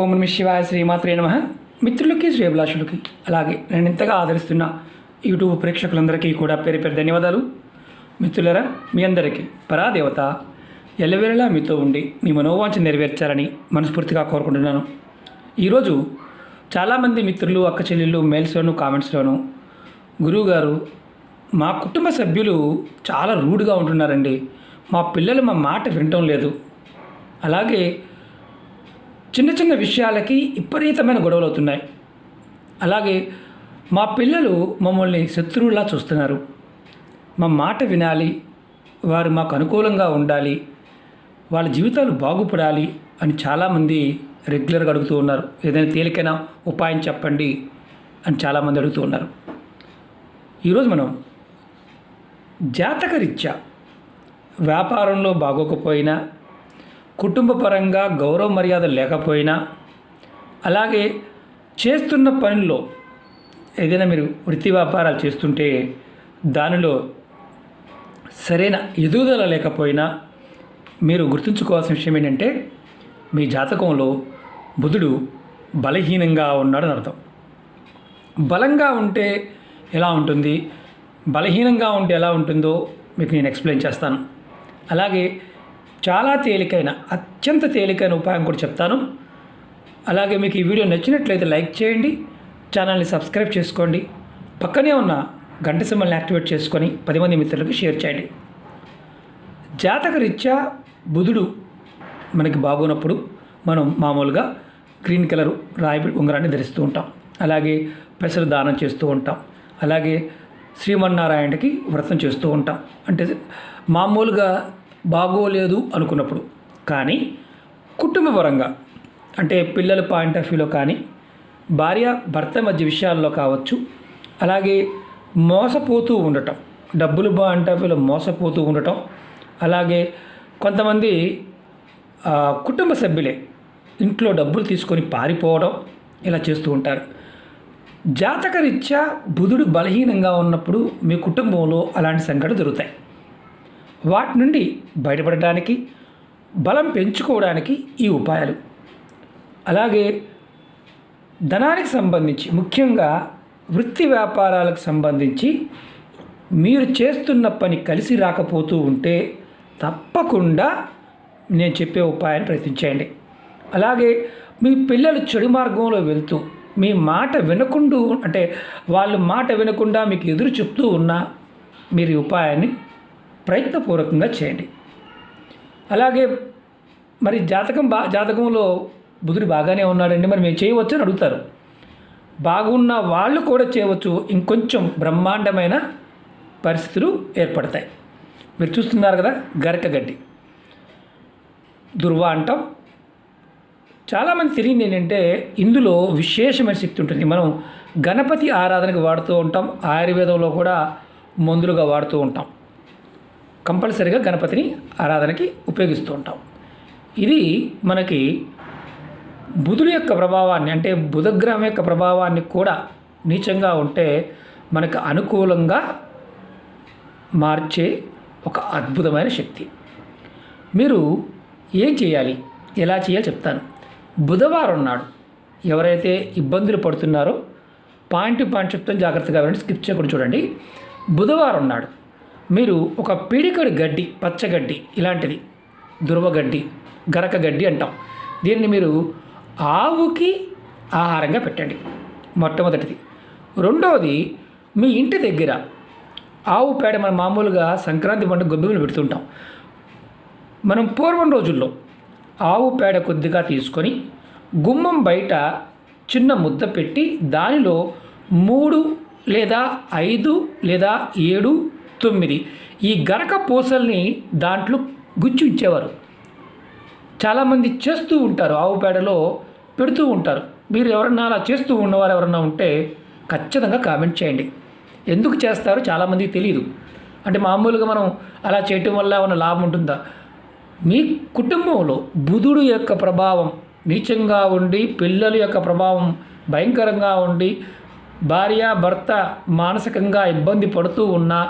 ఓం నమ శివాయ శ్రీమాత్రే నమ. మిత్రులకి శ్రేభిలాషులకి అలాగే నేను ఇంతగా ఆదరిస్తున్న యూట్యూబ్ ప్రేక్షకులందరికీ కూడా పేరు పేరు ధన్యవాదాలు. మిత్రులరా మీ అందరికీ పరాదేవత ఎల్లవేళలా మీతో ఉండి మీ మనోవాంఛ నెరవేర్చాలని మనస్ఫూర్తిగా కోరుకుంటున్నాను. ఈరోజు చాలామంది మిత్రులు అక్క చెల్లెళ్ళు మెయిల్స్లోను కామెంట్స్లోను గురువుగారు మా కుటుంబ సభ్యులు చాలా రూడ్గా ఉంటున్నారండి. మా పిల్లలు మా మాట వినటం లేదు. అలాగే చిన్న చిన్న విషయాలకి విపరీతమైన గొడవలు అవుతున్నాయి అలాగే మా పిల్లలు మమ్మల్ని శత్రువులా చూస్తున్నారు. మా మాట వినాలి వారు మాకు అనుకూలంగా ఉండాలి వాళ్ళ జీవితాలు బాగుపడాలి అని చాలామంది రెగ్యులర్గా అడుగుతూ ఉన్నారు. ఏదైనా తేలికైన ఉపాయం చెప్పండి అని చాలామంది అడుగుతూ ఉన్నారు. ఈరోజు మనం జాతకరీత్యా వ్యాపారంలో బాగోకపోయినా కుటుంబపరంగా గౌరవ మర్యాద లేకపోయినా అలాగే చేస్తున్న పనుల్లో ఏదైనా మీరు వృత్తి వ్యాపారాలు చేస్తుంటే దానిలో సరైన ఎదుగుదల లేకపోయినా మీరు గుర్తుంచుకోవాల్సిన విషయం ఏంటంటే మీ జాతకంలో బుధుడు బలహీనంగా ఉన్నాడని అర్థం. బలంగా ఉంటే ఎలా ఉంటుంది? బలహీనంగా ఉంటే ఎలా ఉంటుందో మీకు నేను ఎక్స్ప్లెయిన్ చేస్తాను. అలాగే చాలా తేలికైన అత్యంత తేలికైన ఉపాయం కూడా చెప్తాను. అలాగే మీకు ఈ వీడియో నచ్చినట్లయితే లైక్ చేయండి ఛానల్ని సబ్స్క్రైబ్ చేసుకోండి పక్కనే ఉన్న గంట సింబల్ని యాక్టివేట్ చేసుకొని పది మంది మిత్రులకు షేర్ చేయండి. జాతక రీత్యా బుధుడు మనకి బాగున్నప్పుడు మనం మామూలుగా గ్రీన్ కలర్ రాయి ఉంగరాన్ని ధరిస్తూ ఉంటాం. అలాగే పెసర దానం చేస్తూ ఉంటాం. అలాగే శ్రీమన్నారాయణకి వ్రతం చేస్తూ ఉంటాం. అంటే మామూలుగా బాగోలేదు అనుకున్నప్పుడు. కానీ కుటుంబపరంగా అంటే పిల్లల పాయింట్ ఆఫ్ వ్యూలో కానీ భార్య భర్త మధ్య విషయాల్లో కావచ్చు అలాగే మోసపోతూ ఉండటం డబ్బులు పాయింట్ ఆఫ్ వ్యూలో మోసపోతూ ఉండటం అలాగే కొంతమంది కుటుంబ సభ్యులే ఇంట్లో డబ్బులు తీసుకొని పారిపోవడం ఇలా చేస్తూ ఉంటారు. జాతకరీత్యా బుధుడు బలహీనంగా ఉన్నప్పుడు మీ కుటుంబంలో అలాంటి సంఘటన జరుగుతాయి. వాటి నుండి బయటపడటానికి బలం పెంచుకోవడానికి ఈ ఉపాయాలు. అలాగే ధనానికి సంబంధించి ముఖ్యంగా వృత్తి వ్యాపారాలకు సంబంధించి మీరు చేస్తున్న పని కలిసి రాకపోతూ ఉంటే తప్పకుండా నేను చెప్పే ఉపాయాన్ని ప్రయత్నించేయండి అలాగే మీ పిల్లలు చెడు మార్గంలో వెళ్తూ మీ మాట వినకుండా అంటే వాళ్ళు మాట వినకుండా మీకు ఎదురు చెప్తూ ఉన్నా మీరు ఈ ఉపాయాన్ని ప్రయత్నపూర్వకంగా చేయండి. అలాగే మరి జాతకం బా జాతకంలో బుధుడు బాగానే ఉన్నాడండి. మరి మేము చేయవచ్చు అని అడుగుతారు. బాగున్న వాళ్ళు కూడా చేయవచ్చు. ఇంకొంచెం బ్రహ్మాండమైన పరిస్థితులు ఏర్పడతాయి. మీరు చూస్తున్నారు కదా గరక గడ్డి. అంటాం చాలామంది తెలియదు ఏంటంటే ఇందులో విశేషమైన శక్తి ఉంటుంది. మనం గణపతి ఆరాధనకు వాడుతూ ఉంటాం. ఆయుర్వేదంలో కూడా మందులుగా వాడుతూ ఉంటాం. కంపల్సరిగా గణపతిని ఆరాధనకి ఉపయోగిస్తూ ఉంటాం. ఇది మనకి బుధుడు యొక్క ప్రభావాన్ని అంటే బుధగ్రహం యొక్క ప్రభావాన్ని కూడా నీచంగా ఉంటే మనకు అనుకూలంగా మార్చే ఒక అద్భుతమైన శక్తి. మీరు ఏం చేయాలి? ఎలా చేయాలి చెప్తాను. బుధవారం నాడు ఎవరైతే ఇబ్బందులు పడుతున్నారో పాయింట్ పాయింట్ చెప్తాను జాగ్రత్తగా వినండి స్కిప్ చేయకుండా చూడండి. బుధవారం నాడు మీరు ఒక పిడికడు గడ్డి పచ్చగడ్డి ఇలాంటిది దుర్వగడ్డి గరక గడ్డి అంటాం. దీన్ని మీరు ఆవుకి ఆహారంగా పెట్టండి. మొట్టమొదటిది. రెండవది మీ ఇంటి దగ్గర ఆవు పేడ మనం మామూలుగా సంక్రాంతి పండుగ గొబ్బెమ్మలు పెడుతుంటాం. మనం పూర్వం రోజుల్లో ఆవు పేడ కొద్దిగా తీసుకొని గుమ్మం బయట చిన్న ముద్ద పెట్టి దానిలో మూడు లేదా ఐదు లేదా ఏడు తొమ్మిది. ఈ గరక పూసల్ని దాంట్లో గుచ్చి ఉంచేవారు చాలామంది చేస్తూ ఉంటారు. ఆవు పేడలో పెడుతూ ఉంటారు. మీరు ఎవరన్నా అలా చేస్తూ ఉన్నవారు ఎవరన్నా ఉంటే ఖచ్చితంగా కామెంట్ చేయండి. ఎందుకు చేస్తారో? చాలామందికి తెలియదు అంటే మామూలుగా మనం అలా చేయటం వల్ల ఏమైనా లాభం ఉంటుందా? మీ కుటుంబంలో బుధుడు యొక్క ప్రభావం నీచంగా ఉండి పిల్లల యొక్క ప్రభావం భయంకరంగా ఉండి భార్య భర్త మానసికంగా ఇబ్బంది పడుతూ ఉన్నా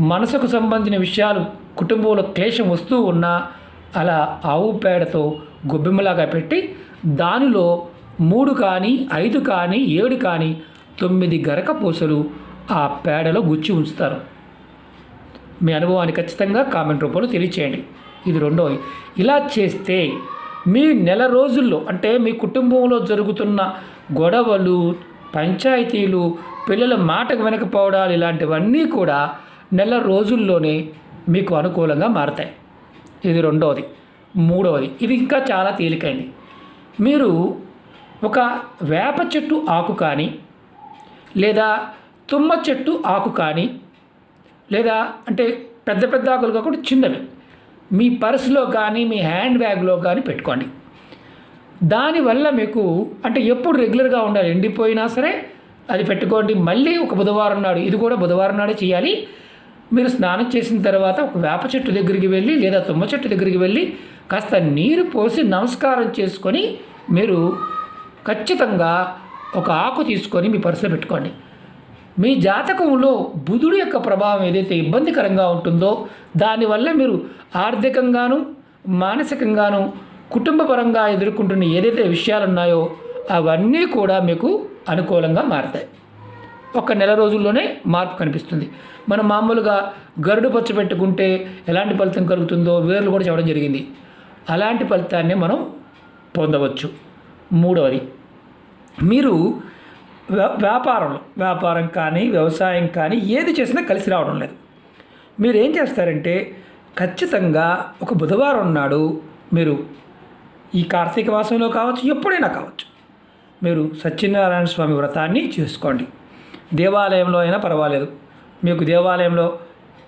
మనసుకు సంబంధించిన విషయాలు కుటుంబంలో క్లేశం వస్తూ ఉన్నా అలా ఆవు పేడతో గొబ్బెమ్మలాగా పెట్టి దానిలో మూడు కానీ ఐదు కానీ ఏడు కానీ తొమ్మిది గరక పూసలు ఆ పేడలో గుచ్చి ఉంచుతారు. మీ అనుభవాన్ని ఖచ్చితంగా కామెంట్ రూపంలో తెలియచేయండి. ఇది రెండోది. ఇలా చేస్తే మీ నెల రోజుల్లో అంటే మీ కుటుంబంలో జరుగుతున్న గొడవలు పంచాయతీలు పిల్లల మాటకు వెనకపోవడాలు ఇలాంటివన్నీ కూడా నెల రోజుల్లోనే మీకు అనుకూలంగా మారతాయి. ఇది రెండవది. మూడవది. ఇది ఇంకా చాలా తేలికైంది. మీరు ఒక వేప చెట్టు ఆకు కానీ లేదా తుమ్మ చెట్టు ఆకు కానీ లేదా అంటే పెద్ద పెద్ద ఆకులు కాకుండా చిన్నవి మీ పర్సులో కానీ మీ హ్యాండ్ బ్యాగ్లో కానీ పెట్టుకోండి. దానివల్ల మీకు అంటే ఎప్పుడు రెగ్యులర్గా ఉండాలి ఎండిపోయినా సరే అది పెట్టుకోండి. మళ్ళీ ఒక బుధవారం నాడు ఇది కూడా బుధవారం నాడే చేయాలి. మీరు స్నానం చేసిన తర్వాత ఒక వేప చెట్టు దగ్గరికి వెళ్ళి లేదా తుమ్మ చెట్టు దగ్గరికి వెళ్ళి కాస్త నీరు పోసి నమస్కారం చేసుకొని మీరు ఖచ్చితంగా ఒక ఆకు తీసుకొని మీ పర్సులో పెట్టుకోండి. మీ జాతకంలో బుధుడు యొక్క ప్రభావం ఏదైతే ఇబ్బందికరంగా ఉంటుందో దానివల్ల మీరు ఆర్థికంగాను మానసికంగాను కుటుంబపరంగా ఎదుర్కొంటున్న ఏదైతే విషయాలు ఉన్నాయో అవన్నీ కూడా మీకు అనుకూలంగా మారతాయి. ఒక నెల రోజుల్లోనే మార్పు కనిపిస్తుంది. మనం మామూలుగా గరుడు పచ్చ పెట్టుకుంటే ఎలాంటి ఫలితం కలుగుతుందో వేర్లు కూడా చెప్పడం జరిగింది. అలాంటి ఫలితాన్ని మనం పొందవచ్చు. మూడవది మీరు వ్యా- వ్యాపారంలో వ్యాపారం కానీ వ్యవసాయం కానీ ఏది చేసినా కలిసి రావడం లేదు. మీరు ఏం చేస్తారంటే ఖచ్చితంగా ఒక బుధవారం నాడు మీరు ఈ కార్తీక మాసంలో కావచ్చు ఎప్పుడైనా కావచ్చు మీరు సత్యనారాయణ స్వామి వ్రతాన్ని చేసుకోండి. దేవాలయంలో అయినా పర్వాలేదు. మీకు దేవాలయంలో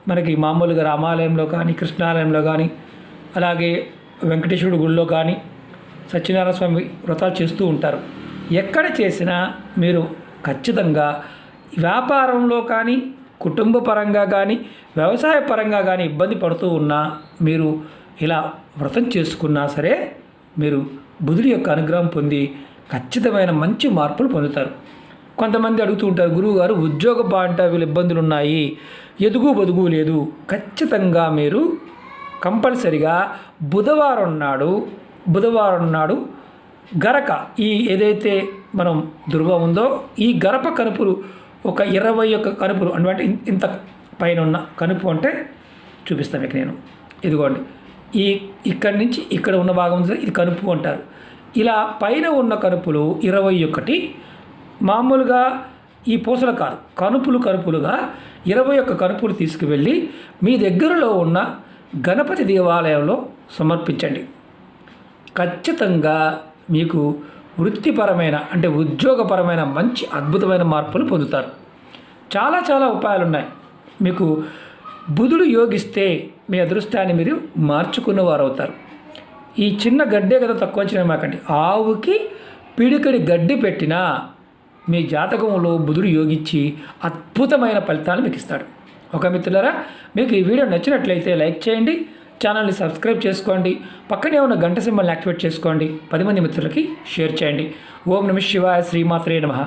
మనకి మామూలుగా రామాలయంలో కానీ కృష్ణాలయంలో కానీ అలాగే వెంకటేశ్వరుడు గుడిలో కానీ సత్యనారాయణ స్వామి వ్రతాలు చేస్తూ ఉంటారు. ఎక్కడ చేసినా మీరు ఖచ్చితంగా వ్యాపారంలో కానీ కుటుంబ పరంగా కానీ వ్యవసాయ పరంగా కానీ ఇబ్బంది పడుతూ ఉన్నా మీరు ఇలా వ్రతం చేసుకున్నా సరే మీరు బుధుడి యొక్క అనుగ్రహం పొంది ఖచ్చితమైన మంచి మార్పులు పొందుతారు. కొంతమంది అడుగుతూ ఉంటారు గురువు గారు ఉద్యోగ బాంట వీళ్ళు ఇబ్బందులు ఉన్నాయి ఎదుగు బదుగు లేదు. ఖచ్చితంగా మీరు కంపల్సరిగా బుధవారం నాడు బుధవారం నాడు గరక. ఈ ఏదైతే మనం దుర్వ ఉందో ఈ గరప కనుపులు ఒక ఇరవై ఒక్క కనుపులు అంటే ఇంత పైన ఉన్న కనుపు అంటే చూపిస్తాను మీకు నేను. ఇదిగోండి. ఈ ఇక్కడి నుంచి ఇక్కడ ఉన్న భాగం ఇది కనుపు అంటారు. ఇలా పైన ఉన్న కనుపులు ఇరవై ఒకటి మామూలుగా ఈ పూసల కాదు కనుపులు కనుపులుగా ఇరవై ఒక్క కనుపులు తీసుకువెళ్ళి మీ దగ్గరలో ఉన్న గణపతి దేవాలయంలో సమర్పించండి. ఖచ్చితంగా మీకు వృత్తిపరమైన అంటే ఉద్యోగపరమైన మంచి అద్భుతమైన మార్పులు పొందుతారు. చాలా చాలా ఉపాయాలు ఉన్నాయి మీకు బుధుడు యోగిస్తే మీ అదృష్టాన్ని మీరు మార్చుకున్న వారు అవుతారు ఈ చిన్న గడ్డే కదా తక్కువ వచ్చిన మాకండి. ఆవుకి పిడికడి గడ్డి పెట్టినా మీ జాతకంలో బుధుడు యోగించి అద్భుతమైన ఫలితాలు మీకు ఇస్తాడు. ఒక మిత్రులరా మీకు ఈ వీడియో నచ్చినట్లయితే లైక్ చేయండి ఛానల్ని సబ్స్క్రైబ్ చేసుకోండి పక్కనే ఉన్న గంట సింబల్ని యాక్టివేట్ చేసుకోండి పది మంది మిత్రులకి షేర్ చేయండి. ఓం నమ శివాయ శ్రీమాత్రే నమః.